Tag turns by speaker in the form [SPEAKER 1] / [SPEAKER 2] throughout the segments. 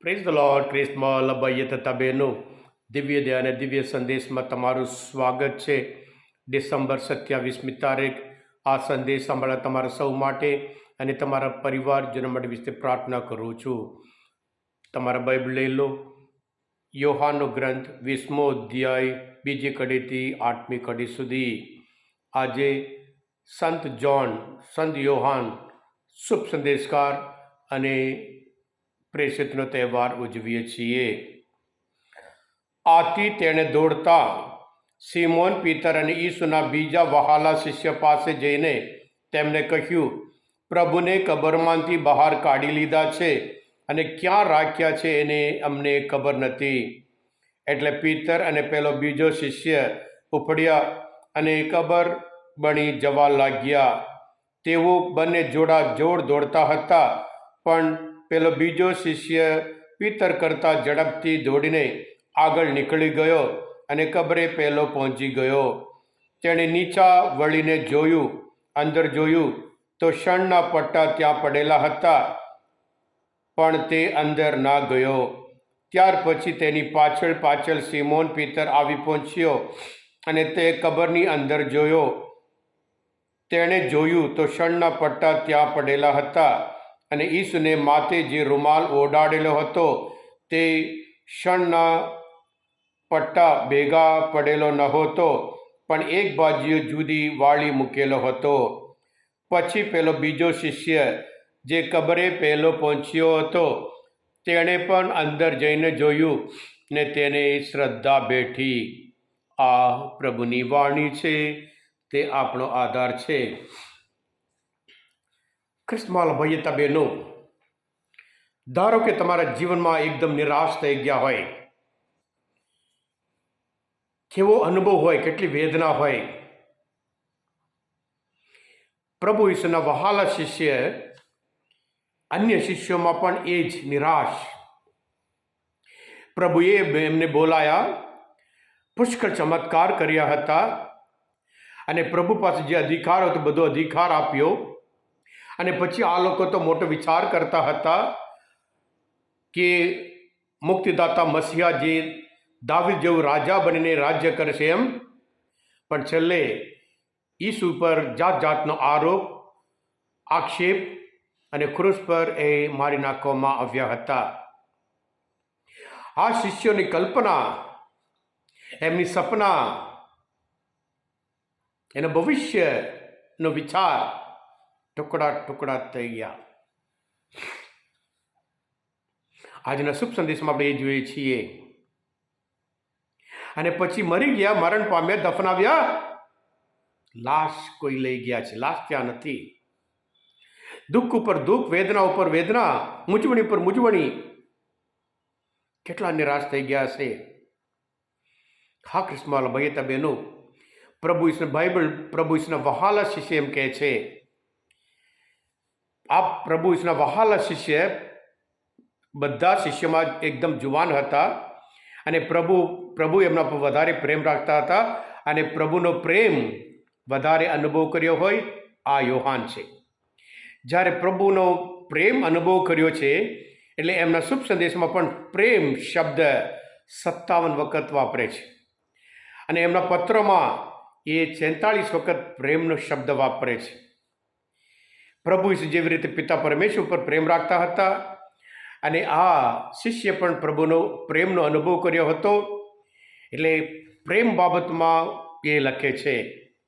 [SPEAKER 1] Praise the lord ક્રિસ્મા લબૈય તથા બહેનો દિવ્ય દયા અને દિવ્ય સંદેશમાં તમારું સ્વાગત છે ડિસેમ્બર સત્યાવીસમી તારીખ આ સંદેશ સાંભળવા તમારા સૌ માટે અને તમારા પરિવારજનો માટે વિશે પ્રાર્થના કરું છું. તમારા બાઇબલ લઈ લો. યોહાનો ગ્રંથ વીસમો અધ્યાય, બીજી કડીથી આઠમી કડી સુધી. આજે સંત જોન સંત યોહાન શુભ સંદેશકાર અને પ્રેષિતનો તહેવાર ઉજવીએ છીએ. આથી તેણે દોડતા સિમોન પિતર અને ઈસુના બીજા વહાલા શિષ્ય પાસે જઈને તેમને કહ્યું, પ્રભુને કબરમાંથી બહાર કાઢી લીધા છે અને ક્યાં રાખ્યા છે એને અમને ખબર નથી. એટલે પીતર અને પેલો બીજો શિષ્ય ઉપડ્યા અને કબર બની જવા લાગ્યા. તેઓ બંને જોડા જોડ દોડતા હતા, પણ પેલો બીજો શિષ્ય પિતર કરતાં ઝડપથી દોડીને આગળ નીકળી ગયો અને કબરે પહેલો પહોંચી ગયો. તેણે નીચા વળીને જોયું, અંદર જોયું તો શણના પટ્ટા ત્યાં પડેલા હતા, પણ તે અંદર ના ગયો. ત્યાર પછી તેની પાછળ પાછળ સિમોન પિતર આવી પહોંચ્યો અને તે કબરની અંદર જોયો. તેણે જોયું તો શણના પટ્ટા ત્યાં પડેલા હતા અને ઈસુને માથે જે રૂમાલ ઓડાડેલો હતો, તે ક્ષણના પટ્ટા ભેગા પડેલો નહોતો, પણ એક બાજુ જુદી વાળી મૂકેલો હતો. પછી પેલો બીજો શિષ્ય, જે કબરે પહેલો પહોંચ્યો હતો, તેણે પણ અંદર જઈને જોયું ને તેને શ્રદ્ધા બેઠી. આ પ્રભુની વાણી છે, તે આપણો આધાર છે. ખ્રિસ્તમાલ ભયતા બહેનો ધારો કે તમારા જીવનમાં એકદમ નિરાશ થઈ ગયા હોય. કેવો અનુભવ હોય, કેટલી વેદના હોય. પ્રભુ ઈશ્વરના વહાલા શિષ્ય, અન્ય શિષ્યોમાં પણ એ જ નિરાશ. પ્રભુએ એમને બોલાયા, પુષ્કળ ચમત્કાર કર્યા હતા. અને પ્રભુ પાસે જે અધિકાર હતો, બધો અધિકાર આપ્યો. અને પછી આ લોકો તો મોટો વિચાર કરતા હતા કે મુક્તિદાતા મસીહા જે દાવીદ જેવું રાજા બનીને રાજ્ય કરશે એમ. પણ છેલ્લે ઈસુ પર જાત જાતનો આરોપ, આક્ષેપ અને ક્રુસ પર એ મારી નાખવામાં આવ્યા હતા. આ શિષ્યોની કલ્પના, એમની સપના, એના ભવિષ્યનો વિચાર ટુકડા ટુકડા થઈ ગયા આજના શુભ સંદેશમાં આપણે એ જોઈએ છીએ. અને પછી મરી ગયા, મરણ પામ્યા, દફનાવ્યા. લાશ કોઈ લઈ ગયા છે. લાશ ત્યાં નથી? દુઃખ ઉપર દુઃખ, વેદના ઉપર વેદના, મૂંઝવણી ઉપર મૂંઝવણી. કેટલા નિરાશ થઈ ગયા છે હા કૃષ્ણમાલ ભયતા બહેનો, પ્રભુ ઈશ્વર બાઇબલ પ્રભુ ઈશ્વરના વહાલા શિષ્ય એમ કહે છે. આ પ્રભુ ઈશ્વરના વહાલા શિષ્ય બધા શિષ્યમાં એકદમ જુવાન હતા અને પ્રભુ પ્રભુ એમના પર વધારે પ્રેમ રાખતા હતા અને પ્રભુનો પ્રેમ વધારે અનુભવ કર્યો હોય આ યોહાન છે. જ્યારે પ્રભુનો પ્રેમ અનુભવ કર્યો છે, એટલે એમના શુભ સંદેશમાં પણ પ્રેમ શબ્દ સત્તાવન વખત વાપરે છે. અને એમના પત્રમાં એ છેતાળીસ વખત પ્રેમનો શબ્દ વાપરે છે. પ્રભુ જેવી રીતે પિતા પરમેશ્વર પર પ્રેમ રાખતા હતા અને આ શિષ્ય પણ પ્રભુનો પ્રેમનો અનુભવ કર્યો હતો. એટલે પ્રેમ બાબતમાં એ લખે છે,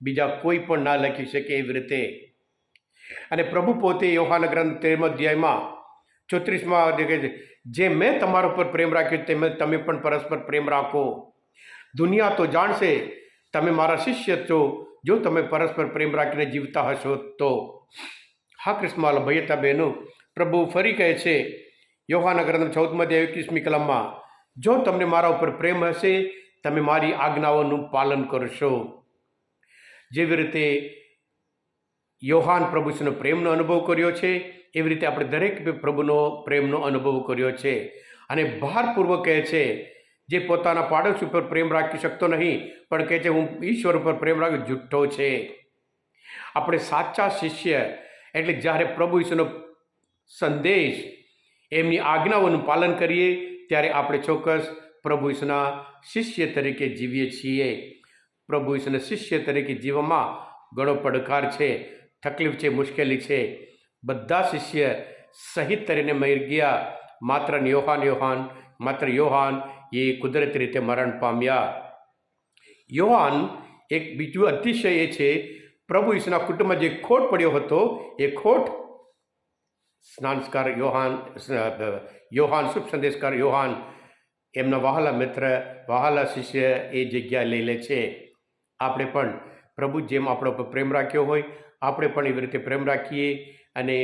[SPEAKER 1] બીજા કોઈ પણ ના લખી શકે એવી રીતે. અને પ્રભુ પોતે યોહાન ગ્રંથ તેમ અધ્યાયમાં ચોત્રીસમાં કહે છે, જે મેં તમારા ઉપર પ્રેમ રાખ્યો તેમ તમે પણ પરસ્પર પ્રેમ રાખો. દુનિયા તો જાણશે, તમે મારા શિષ્ય છો, જો તમે પરસ્પર પ્રેમ રાખીને જીવતા હશો તો. હા ક્રિસ્માલ ભૈયતા બહેનો પ્રભુ ફરી કહે છે, યોહાના ગ્રંથ ચૌદમાં એકવીસમી કલમમાં, જો તમને મારા ઉપર પ્રેમ હશે, તમે મારી આજ્ઞાઓનું પાલન કરશો. જેવી રીતે યોહાન પ્રભુનો પ્રેમનો અનુભવ કર્યો છે, એવી રીતે આપણે દરેક પ્રભુનો પ્રેમનો અનુભવ કર્યો છે. અને ભારપૂર્વક કહે છે, જે પોતાના પાડોશ ઉપર પ્રેમ રાખી શકતો નહીં, પણ કહે છે, હું ઈશ્વર ઉપર પ્રેમ રાખું જુઠ્ઠો છે. આપણે સાચા શિષ્ય એટલે જ્યારે પ્રભુ ઈશ્વરનો સંદેશ એમની આજ્ઞાઓનું પાલન કરીએ, ત્યારે આપણે ચોક્કસ પ્રભુ ઈસુના શિષ્ય તરીકે જીવીએ છીએ. પ્રભુ ઈસુના શિષ્ય તરીકે જીવવામાં ઘણો પડકાર છે, તકલીફ છે, મુશ્કેલી છે. બધા શિષ્ય સહિત તરીને મરી ગયા. માત્ર યોહાન યોહાન, માત્ર યોહાન એ કુદરતી રીતે મરણ પામ્યા. યોહાન એક બીજું અતિશય એ છે પ્રભુ ઈસુના કુટુંબમાં જે ખોટ પડ્યો હતો, એ ખોટ સ્નાનસ્કાર યોહાન યોહાન, શુભ સંદેશકાર યોહાન, એમના વહાલા મિત્ર, વહાલા શિષ્ય એ જગ્યા લઈ લે છે. આપણે પણ પ્રભુ જેમ આપણો પર પ્રેમ રાખ્યો હોય, આપણે પણ એવી રીતે પ્રેમ રાખીએ અને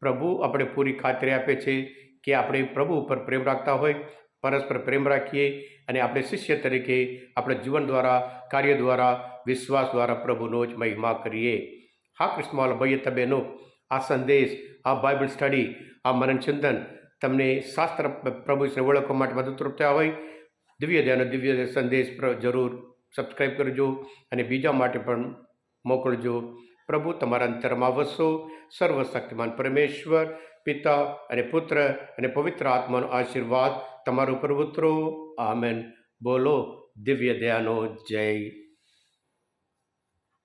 [SPEAKER 1] પ્રભુ આપણે પૂરી ખાતરી આપે છે કે આપણે પ્રભુ ઉપર પ્રેમ રાખતા હોય પરસ્પર પ્રેમ રાખીએ અને આપણે શિષ્ય તરીકે આપણા જીવન દ્વારા, કાર્ય દ્વારા, વિશ્વાસ દ્વારા પ્રભુનો જ મહિમા કરીએ. હા કૃષ્ણવાલ ભાઈએ તબેનો આ સંદેશ, આ બાઇબલ સ્ટડી આ મનન ચિંતન તમને શાસ્ત્ર પ્રભુ વિશે ઓળખવા માટે મદદરૂપ થયા હોય. દિવ્ય ધ્યાન, દિવ્ય સંદેશ પર જરૂર સબસ્ક્રાઈબ કરજો અને બીજા માટે પણ મોકલજો. પ્રભુ, તમારા અંતરમાં વસો. સર્વશક્તિમાન પરમેશ્વર, પિતા અને પુત્ર અને પવિત્ર આત્માનો આશીર્વાદ તમારા ઉપર ઉતરો. આમેન. બોલો, દિવ્ય દયાનો જય.